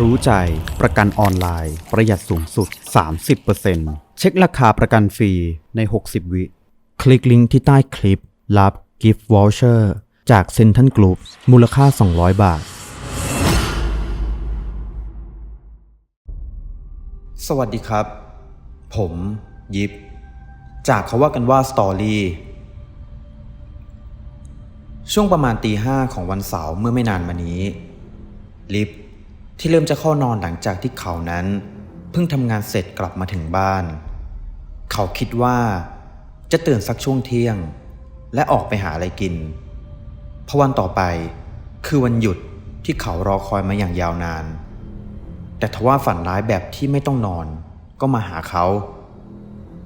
รู้ใจ ประกันออนไลน์ ประหยัดสูงสุด 30%เช็คราคาประกันฟรีใน 60 วิ คลิกลิงก์ที่ใต้คลิป รับกิฟต์วอลเชอร์จากเซนทันกรุ๊ปมูลค่า 200 บาท สวัสดีครับ ผม ยิปจากเขาว่ากันว่าสตอรี่ช่วงประมาณตีห้าของวันเสาร์เมื่อไม่นานมานี้ ลิฟ ที่เริ่มจะเข้านอนหลังจากที่เขานั้น เพิ่งทำงานเสร็จกลับมาถึงบ้าน เขาคิดว่า จะตื่นสักช่วงเที่ยง และออกไปหาอะไรกิน เพราะวันต่อไปคือวันหยุดที่เขารอคอยมาอย่างยาวนาน แต่ทว่าฝันร้ายแบบที่ไม่ต้องนอนก็มาหาเขา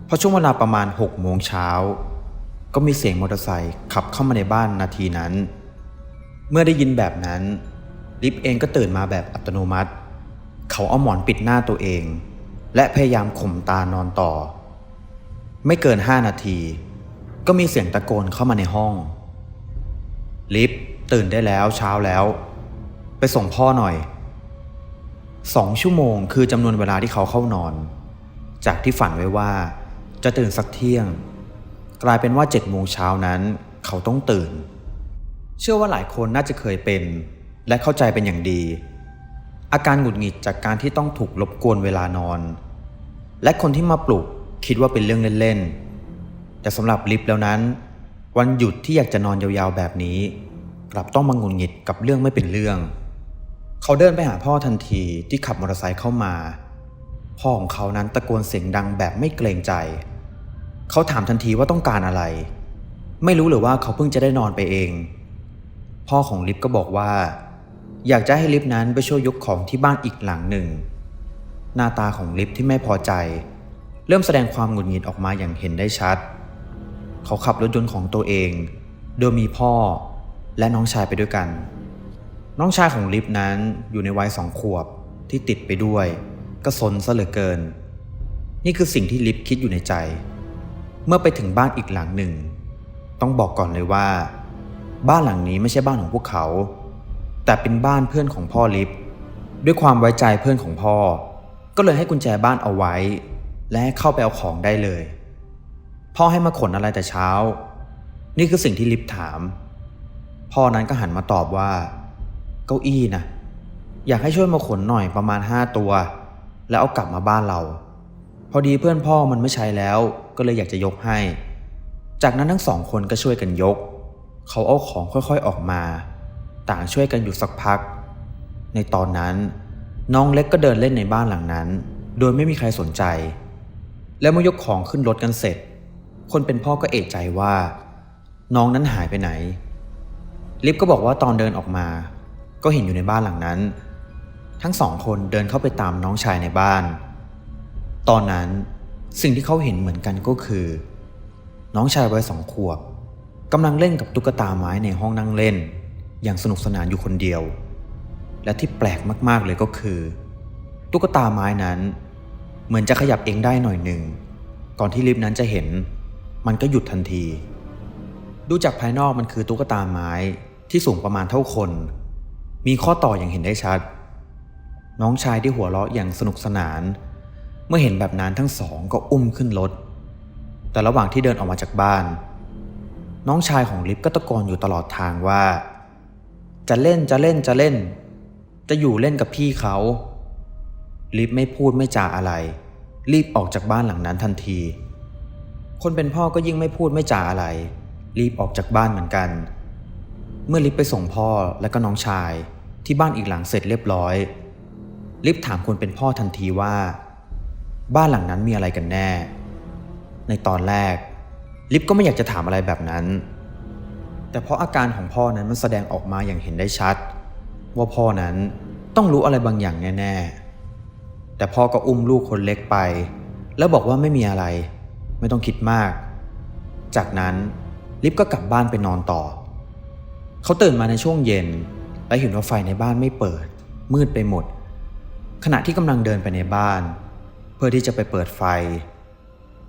เพราะช่วงเวลาประมาณหกโมงเช้าก็มีเสียงมอเตอร์ไซค์ขับเข้ามาในบ้านนาทีนั้น เมื่อได้ยินแบบนั้น ลิฟเองก็ตื่นมาแบบอัตโนมัติ เขาเอาหมอนปิดหน้าตัวเอง และพยายามข่มตานอนต่อ ไม่เกินห้านาที ก็มีเสียงตะโกนเข้ามาในห้อง ลิฟตื่นได้แล้วเช้าแล้ว ไปส่งพ่อหน่อยสองชั่วโมงคือจำนวนเวลาที่เขาเข้านอน จากที่ฝันไว้ว่า จะตื่นสักเที่ยง กลายเป็นว่าเจ็ดโมงเช้านั้น เขาต้องตื่น เชื่อว่าหลายคนน่าจะเคยเป็น และเข้าใจเป็นอย่างดี อาการหงุดหงิดจากการที่ต้องถูกรบกวนเวลานอน และคนที่มาปลุกคิดว่าเป็นเรื่องเล่นๆ แต่สำหรับลิฟแล้วนั้น วันหยุดที่อยากจะนอนยาวๆแบบนี้ กลับต้องมาหงุดหงิดกับเรื่องไม่เป็นเรื่อง เขาเดินไปหาพ่อทันทีที่ขับมอเตอร์ไซค์เข้ามา พ่อของเขานั้นตะโกนเสียงดังแบบไม่เกรงใจ เขาถามทันทีว่าต้องการอะไร ไม่รู้หรือว่าเขาเพิ่งจะได้นอนไปเองพ่อของลิฟก็บอกว่า อยากจะให้ลิฟนั้นไปช่วยยกของที่บ้านอีกหลังหนึ่ง หน้าตาของลิฟที่ไม่พอใจ เริ่มแสดงความหงุดหงิดออกมาอย่างเห็นได้ชัด เขาขับรถยนต์ของตัวเอง โดยมีพ่อและน้องชายไปด้วยกัน น้องชายของลิฟนั้นอยู่ในวัยสองขวบที่ติดไปด้วย ก็ซนซะเหลือเกิน นี่คือสิ่งที่ลิฟคิดอยู่ในใจ เมื่อไปถึงบ้านอีกหลังหนึ่ง ต้องบอกก่อนเลยว่า บ้านหลังนี้ไม่ใช่บ้านของพวกเขา แต่เป็นบ้านเพื่อนของพ่อลิฟด้วยความไว้ใจเพื่อนของพ่อ ก็เลยให้กุญแจบ้านเอาไว้ และให้เข้าไปเอาของได้เลย พ่อให้มาขนอะไรแต่เช้า นี่คือสิ่งที่ลิฟถาม พ่อนั้นก็หันมาตอบว่า เก้าอี้นะอยากให้ช่วยมาขนหน่อยประมาณห้าตัว แล้วเอากลับมาบ้านเรา พอดีเพื่อนพ่อมันไม่ใช้แล้ว ก็เลยอยากจะยกให้ จากนั้นทั้งสองคนก็ช่วยกันยก เขาเอาของค่อยๆออกมา ต่างช่วยกันอยู่สักพัก ในตอนนั้น น้องเล็กก็เดินเล่นในบ้านหลังนั้น โดยไม่มีใครสนใจ แล้วเมื่อยกของขึ้นรถกันเสร็จ คนเป็นพ่อก็เอะใจว่า น้องนั้นหายไปไหน ลิฟก็บอกว่าตอนเดินออกมา ก็เห็นอยู่ในบ้านหลังนั้น ทั้งสองคนเดินเข้าไปตามน้องชายในบ้าน ตอนนั้นสิ่งที่เขาเห็นเหมือนกันก็คือ น้องชายวัยสองขวบกำลังเล่นกับตุ๊กตาไม้ในห้องนั่งเล่น อย่างสนุกสนานอยู่คนเดียว และที่แปลกมากๆเลยก็คือ ตุ๊กตาไม้นั้น เหมือนจะขยับเองได้หน่อยหนึ่ง ก่อนที่ลิฟต์นั้นจะเห็น มันก็หยุดทันที ดูจากภายนอกมันคือตุ๊กตาไม้ที่สูงประมาณเท่าคน มีข้อต่ออย่างเห็นได้ชัด น้องชายที่หัวเราะอย่างสนุกสนาน เมื่อเห็นแบบนั้นทั้งสองก็อุ้มขึ้นรถแต่ระหว่างที่เดินออกมาจากบ้าน น้องชายของลิฟก็ตะโกนอยู่ตลอดทางว่า จะเล่นจะเล่นจะเล่น จะอยู่เล่นกับพี่เขา ลิฟไม่พูดไม่จาอะไร รีบออกจากบ้านหลังนั้นทันที คนเป็นพ่อก็ยิ่งไม่พูดไม่จาอะไร รีบออกจากบ้านเหมือนกัน เมื่อลิฟไปส่งพ่อและก็น้องชายที่บ้านอีกหลังเสร็จเรียบร้อย ลิฟถามคนเป็นพ่อทันทีว่า บ้านหลังนั้นมีอะไรกันแน่ ในตอนแรก ลิฟก็ไม่อยากจะถามอะไรแบบนั้น แต่เพราะอาการของพ่อนั้นมันแสดงออกมาอย่างเห็นได้ชัด ว่าพ่อนั้นต้องรู้อะไรบางอย่างแน่ๆ แต่พ่อก็อุ้มลูกคนเล็กไป แล้วบอกว่าไม่มีอะไร ไม่ต้องคิดมาก จากนั้นลิฟก็กลับบ้านไปนอนต่อ เขาตื่นมาในช่วงเย็น และเห็นว่าไฟในบ้านไม่เปิด มืดไปหมด ขณะที่กำลังเดินไปในบ้าน เพื่อที่จะไปเปิดไฟ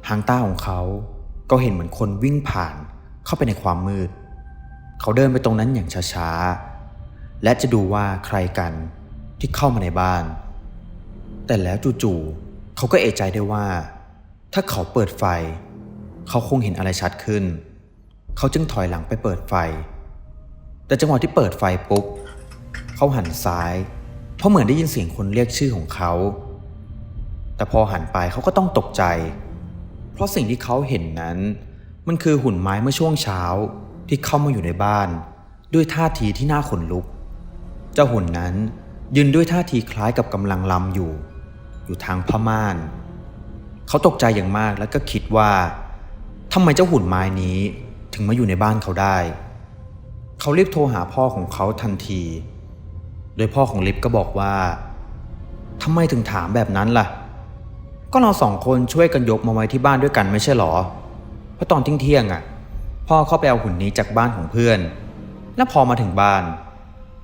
หางตาของเขาก็เห็นเหมือนคนวิ่งผ่านเข้าไปในความมืด เขาเดินไปตรงนั้นอย่างช้าๆ และจะดูว่าใครกันที่เข้ามาในบ้าน แต่แล้วจู่ๆเขาก็เอะใจได้ว่า ถ้าเขาเปิดไฟ เขาคงเห็นอะไรชัดขึ้น เขาจึงถอยหลังไปเปิดไฟ แต่จังหวะที่เปิดไฟปุ๊บ เขาหันซ้าย เพราะเหมือนได้ยินเสียงคนเรียกชื่อของเขา แต่พอหันไปเขาก็ต้องตกใจ เพราะสิ่งที่เขาเห็นนั้น มันคือหุ่นไม้เมื่อช่วงเช้า ที่เข้ามาอยู่ในบ้าน ด้วยท่าทีที่น่าขนลุก เจ้าหุ่นนั้นยืนด้วยท่าทีคล้ายกับกำลังลำอยู่ อยู่ทางพม่าน เขาตกใจอย่างมากแล้วก็คิดว่าทำไมเจ้าหุ่นไม้นี้ถึงมาอยู่ในบ้านเขาได้ เขารีบโทรหาพ่อของเขาทันที โดยพ่อของลิฟก็บอกว่าทำไมถึงถามแบบนั้นล่ะ ก็เราสองคนช่วยกันยกมาไว้ที่บ้านด้วยกันไม่ใช่หรอ เพราะตอนเที่ยงๆอะ พ่อเข้าไปเอาหุ่นนี้จากบ้านของเพื่อน และพอมาถึงบ้าน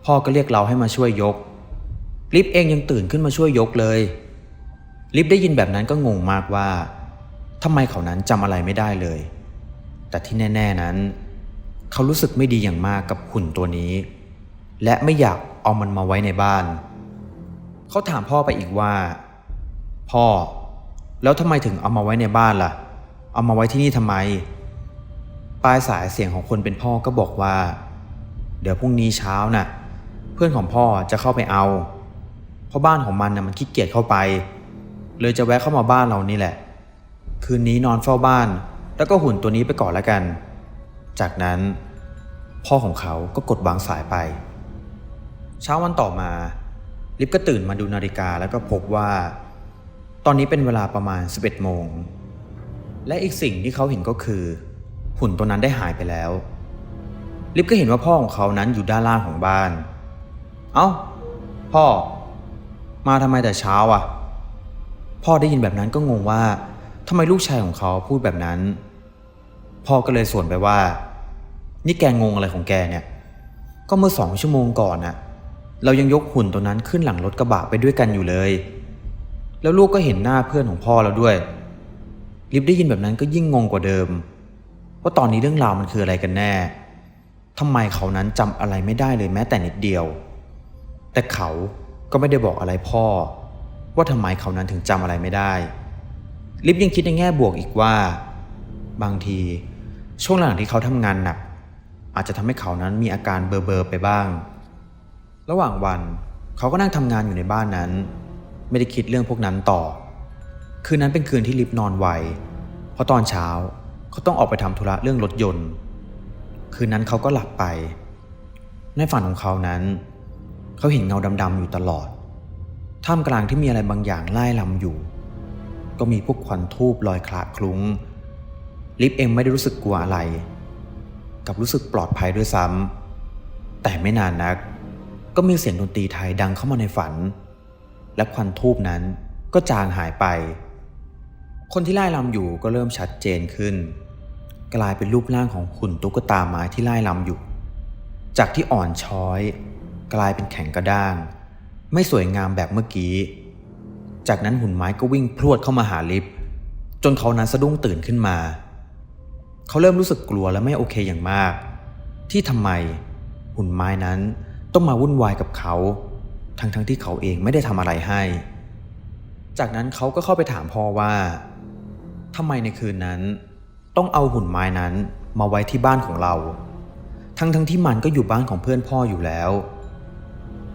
พ่อก็เรียกเราให้มาช่วยยก ลิฟเองยังตื่นขึ้นมาช่วยยกเลย ลิฟได้ยินแบบนั้นก็งงมากว่าทำไมเขานั้นจำอะไรไม่ได้เลย แต่ที่แน่ ๆนั้น เขารู้สึกไม่ดีอย่างมากกับหุ่นตัวนี้ และไม่อยากเอามันมาไว้ในบ้าน เขาถามพ่อไปอีกว่า พ่อ แล้วทำไมถึงเอามาไว้ในบ้านล่ะ เอามาไว้ที่นี่ทำไม ปลายสายเสียงของคนเป็นพ่อก็บอกว่า เดี๋ยวพรุ่งนี้เช้าน่ะ เพื่อนของพ่อจะเข้าไปเอา เพราะบ้านของมันน่ะมันขี้เกียจเข้าไป เลยจะแวะเข้ามาบ้านเรานี่แหละ คืนนี้นอนเฝ้าบ้าน แล้วก็หุ่นตัวนี้ไปก่อนแล้วกัน จากนั้นพ่อของเขาก็กดวางสายไป เช้าวันต่อมา ลิฟก็ตื่นมาดูนาฬิกาแล้วก็พบว่า ตอนนี้เป็นเวลาประมาณ 11โมงและอีกสิ่งที่เขาเห็นก็คือ หุ่นตัวนั้นได้หายไปแล้ว ลิฟก็เห็นว่าพ่อของเขานั้นอยู่ด้านล่างของบ้าน เอ้า พ่อ มาทำไมแต่เช้าอะ พ่อได้ยินแบบนั้นก็งงว่าทำไมลูกชายของเขาพูดแบบนั้น พ่อก็เลยสวนไปว่า นี่แกงงอะไรของแกเนี่ย ก็เมื่อสองชั่วโมงก่อนน่ะ เรายังยกหุ่นตัวนั้นขึ้นหลังรถกระบะไปด้วยกันอยู่เลย แล้วลูกก็เห็นหน้าเพื่อนของพ่อแล้วด้วย ลิฟได้ยินแบบนั้นก็ยิ่งงงกว่าเดิม ว่าตอนนี้เรื่องราวมันคืออะไรกันแน่ทำไมเขานั้นจำอะไรไม่ได้เลยแม้แต่นิดเดียว แต่เขาก็ไม่ได้บอกอะไรพ่อ ว่าทำไมเขานั้นถึงจำอะไรไม่ได้ ลิฟยังคิดในแง่บวกอีกว่า บางทีช่วงหลังที่เขาทำงานหนัก อาจจะทำให้เขานั้นมีอาการเบลอๆไปบ้าง ระหว่างวันเขาก็นั่งทำงานอยู่ในบ้านนั้น ไม่ได้คิดเรื่องพวกนั้นต่อ คืนนั้นเป็นคืนที่ลิฟนอนไวเพราะตอนเช้า เขาต้องออกไปทำธุระเรื่องรถยนต์ คืนนั้นเขาก็หลับไป ในฝันของเขานั้น เขาเห็นเงาดำๆอยู่ตลอด ท่ามกลางที่มีอะไรบางอย่างไล่ลำอยู่ ก็มีพวกควันทูบลอยคละคลุ้ง ลิฟเองไม่ได้รู้สึกกลัวอะไร กับรู้สึกปลอดภัยด้วยซ้ำแต่ไม่นานนัก ก็มีเสียงดนตรีไทยดังเข้ามาในฝัน และควันทูบนั้นก็จางหายไปคนที่ไล่ลำอยู่ก็เริ่มชัดเจนขึ้น กลายเป็นรูปร่างของหุ่นตุ๊กตาไม้ที่ไล่ลำอยู่ จากที่อ่อนช้อย กลายเป็นแข็งกระด้าง ไม่สวยงามแบบเมื่อกี้ จากนั้นหุ่นไม้ก็วิ่งพรวดเข้ามาหาลิฟต์จนเขานั้นสะดุ้งตื่นขึ้นมา เขาเริ่มรู้สึกกลัวและไม่โอเคอย่างมาก ที่ทำไมหุ่นไม้นั้นต้องมาวุ่นวายกับเขา ทั้งๆทที่เขาเองไม่ได้ทำอะไรให้ จากนั้นเขาก็เข้าไปถามพ่อว่าทำไมในคืนนั้น ต้องเอาหุ่นไม้นั้นมาไว้ที่บ้านของเรา ทั้งๆทที่มันก็อยู่บ้านของเพื่อนพ่ออยู่แล้ว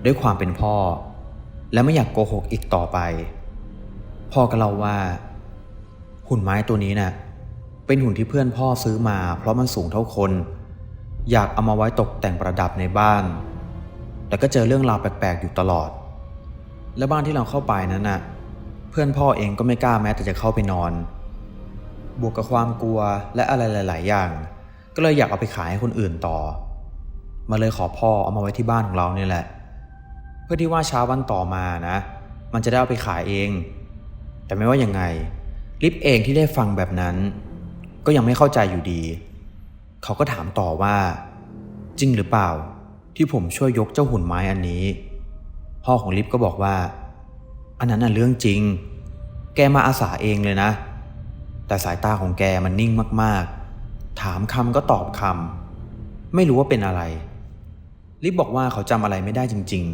ด้วยความเป็นพ่อ และไม่อยากโกหกอีกต่อไป พ่อก็เล่าว่า หุ่นไม้ตัวนี้น่ะเป็นหุ่นที่เพื่อนพ่อซื้อมา เพราะมันสูงเท่าคน อยากเอามาไว้ตกแต่งประดับในบ้าน แต่ก็เจอเรื่องราวแปลกๆอยู่ตลอด และบ้านที่เราเข้าไปนั้นน่ะ เพื่อนพ่อเองก็ไม่กล้าแม้แต่จะเข้าไปนอน บวกกับความกลัวและอะไรหลาย ๆ อย่าง ก็เลยอยากเอาไปขายให้คนอื่นต่อ มาเลยขอพ่อเอามาไว้ที่บ้านของเราเนี่ยแหละ เพื่อที่ว่าเช้าวันต่อมานะ มันจะได้เอาไปขายเอง แต่ไม่ว่ายังไง ลิฟเองที่ได้ฟังแบบนั้น ก็ยังไม่เข้าใจอยู่ดี เขาก็ถามต่อว่า จริงหรือเปล่า ที่ผมช่วยยกเจ้าหุ่นไม้อันนี้ พ่อของลิฟก็บอกว่า อันนั้นน่ะเรื่องจริง แกมาอาสาเองเลยนะ แต่สายตาของแกมันนิ่งมากๆ ถามคำก็ตอบคำ ไม่รู้ว่าเป็นอะไร ลิฟบอกว่าเขาจำอะไรไม่ได้จริง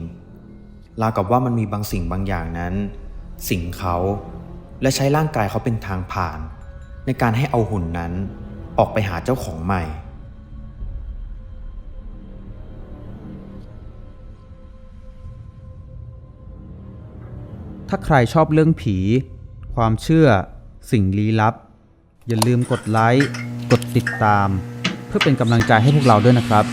ๆ ราวกับว่ามันมีบางสิ่งบางอย่างนั้น สิงเขา และใช้ร่างกายเขาเป็นทางผ่าน ในการให้เอาหุ่นนั้นออกไปหาเจ้าของใหม่ ถ้าใครชอบเรื่องผี ความเชื่อ สิ่งลี้ลับ อย่าลืมกดไลค์ กดติดตาม เพื่อเป็นกำลังใจให้พวกเราด้วยนะครับ